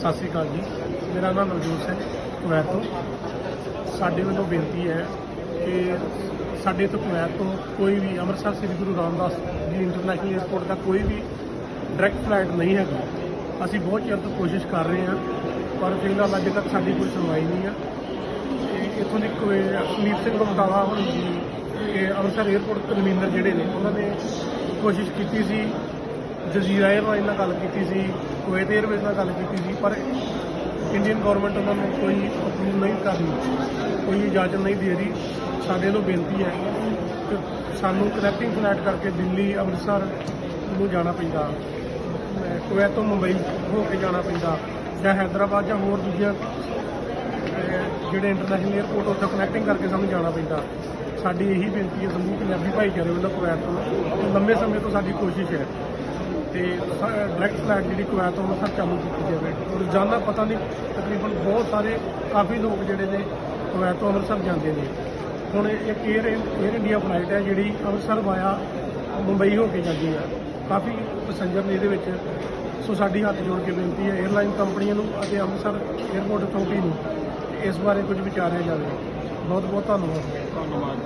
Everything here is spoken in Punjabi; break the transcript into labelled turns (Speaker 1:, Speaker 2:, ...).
Speaker 1: ਸਤਿ ਸ੍ਰੀ ਅਕਾਲ ਜੀ। ਮੇਰਾ ਨਾਮ ਨਵਜੋਤ ਸਿੰਘ, ਕੁਵੈਤ ਤੋਂ। ਸਾਡੇ ਵੱਲੋਂ ਬੇਨਤੀ ਹੈ ਕਿ ਸਾਡੇ ਤੋਂ ਕੁਵੈਤ ਤੋਂ ਕੋਈ ਵੀ ਅੰਮ੍ਰਿਤਸਰ ਸ੍ਰੀ ਗੁਰੂ ਰਾਮਦਾਸ ਜੀ ਇੰਟਰਨੈਸ਼ਨਲ 에ਅਰਪੋਰਟ ਦਾ ਕੋਈ ਵੀ ਡਾਇਰੈਕਟ ਫਲਾਈਟ ਨਹੀਂ ਹੈਗਾ। ਅਸੀਂ ਬਹੁਤ ਚਿਰ ਤੋਂ ਕੋਸ਼ਿਸ਼ ਕਰ ਰਹੇ ਹਾਂ, ਪਰ ਫਿਲਹਾਲ ਅੱਜ ਤੱਕ ਸਾਡੀ ਕੋਈ ਸੁਣਵਾਈ ਨਹੀਂ ਹੈ। ਤੇ ਇੱਥੋਂ ਦੀ ਕੋਈ ਸੁਨੀਤ ਸਿੰਘ ਬਮਤਾਵਾ ਹੁਣ ਜੀ ਕਿ ਅੰਮ੍ਰਿਤਸਰ 에ਅਰਪੋਰਟ ਕਨਵੀਨਰ ਜਿਹੜੇ ਨੇ, ਉਹਨਾਂ ਨੇ ਕੋਸ਼ਿਸ਼ ਕੀਤੀ ਸੀ ਜਜ਼ੀਰਾ 에ਅਰਲਾਈਨ ਨਾਲ ਗੱਲ ਕੀਤੀ ਸੀ, ਕੁਵੈਤ 에ਅਰਵੇਜ਼ ਨਾਲ ਗੱਲ ਕੀਤੀ ਸੀ, ਪਰ ਇੰਡੀਅਨ ਗਵਰਨਮੈਂਟ ਉਹਨਾਂ ਨੂੰ ਕੋਈ ਅਪਰੂਵ ਨਹੀਂ ਕਰ ਰਹੀ ਕੋਈ ਇਜਾਜ਼ਤ ਨਹੀਂ ਦੇ ਰਹੀ। ਸਾਡੇ ਨੂੰ ਬੇਨਤੀ ਹੈ ਕਿ ਸਾਨੂੰ ਕਨੈਕਟਿੰਗ ਫਲਾਈਟ ਕਰਕੇ ਦਿੱਲੀ, ਅੰਮ੍ਰਿਤਸਰ ਨੂੰ ਜਾਣਾ ਪੈਂਦਾ। ਕੁਵੈਤ ਤੋਂ ਮੁੰਬਈ ਹੋ ਕੇ ਜਾਣਾ ਪੈਂਦਾ, ਜਾਂ ਹైదరాబాద్ ਜਾਂ ਹੋਰ ਦੂਜੇ ਜਿਹੜੇ ਇੰਟਰਨੈਸ਼ਨਲ 에ਅਰਪੋਰਟ ਉੱਥੇ ਕਨੈਕਟਿੰਗ ਕਰਕੇ ਸਾਨੂੰ ਜਾਣਾ ਪੈਂਦਾ। ਸਾਡੀ ਇਹੀ ਬੇਨਤੀ ਹੈ ਸਮੂਹ ਪੰਜਾਬੀ ਭਾਈਚਾਰੇ ਵੱਲੋਂ ਕੁਵੈਤ ਤੋਂ ਲੰਬੇ ਸਮੇਂ ਤੋਂ ਸਾਡੀ ਕੋਸ਼ਿਸ਼ ਹੈ। ਤੇ ਡਾਇਰੈਕਟ ਫਲਾਈਟ ਜਿਹੜੀ ਕੁਵੈਤ ਉਹ ਸਰ ਚਾਲੂ ਕੀਤੀ ਜਾਵੇ। ਔਰ ਰੋਜ਼ਾਨਾ ਪਤਾ ਨਹੀਂ, ਤਕਰੀਬਨ ਬਹੁਤ ਸਾਰੇ, ਕਾਫੀ ਲੋਕ ਜਿਹੜੇ ਨੇ ਕੁਵੈਤ ਤੋਂ ਅੰਮ੍ਰਿਤਸਰ ਜਾਂਦੇ ਨੇ। ਹੁਣ ਇੱਕ 에ਅਰ 에ਅਰ ਇੰਡੀਆ ਫਲਾਈਟ ਹੈ ਜਿਹੜੀ ਅੰਮ੍ਰਿਤਸਰ ਵਾਇਆ ਮੁੰਬਈ ਹੋ ਕੇ ਜਾਂਦੀ ਹੈ। ਕਾਫੀ ਪੈਸੰਜਰ ਨੇ ਇਹਦੇ ਵਿੱਚ। ਸੋ ਸਾਡੀ ਹੱਥ ਜੋੜ ਕੇ ਬੇਨਤੀ ਹੈ 에ਅਰਲਾਈਨ ਕੰਪਨੀਆਂ ਨੂੰ ਅਤੇ ਅੰਮ੍ਰਿਤਸਰ 에ਅਰਪੋਰਟ ਅਥਾਰਟੀ ਨੂੰ, ਇਸ ਬਾਰੇ ਕੁਝ ਵਿਚਾਰਿਆ ਜਾਵੇ। ਬਹੁਤ ਬਹੁਤ ਧੰਨਵਾਦ। ਧੰਨਵਾਦ।